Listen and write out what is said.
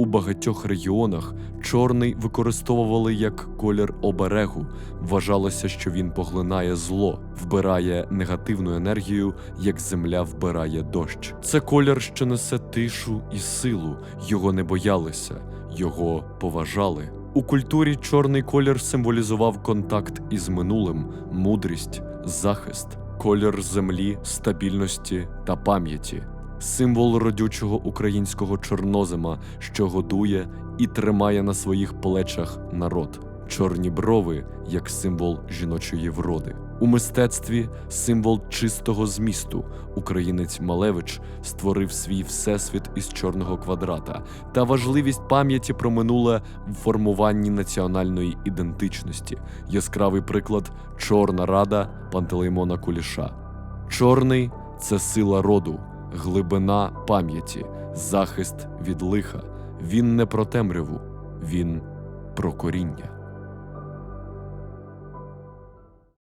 У багатьох регіонах чорний використовували як колір оберегу. Вважалося, що він поглинає зло, вбирає негативну енергію, як земля вбирає дощ. Це колір, що несе тишу і силу. Його не боялися, його поважали. У культурі чорний колір символізував контакт із минулим, мудрість, захист, колір землі, стабільності та пам'яті, символ родючого українського чорнозема, що годує і тримає на своїх плечах народ. Чорні брови як символ жіночої вроди. У мистецтві символ чистого змісту. Українець Малевич створив свій всесвіт із чорного квадрата та важливість пам'яті про минуле в формуванні національної ідентичності. Яскравий приклад Чорна рада Пантелеймона Куліша. Чорний це сила роду, глибина пам'яті, захист від лиха. Він не про темряву, він про коріння.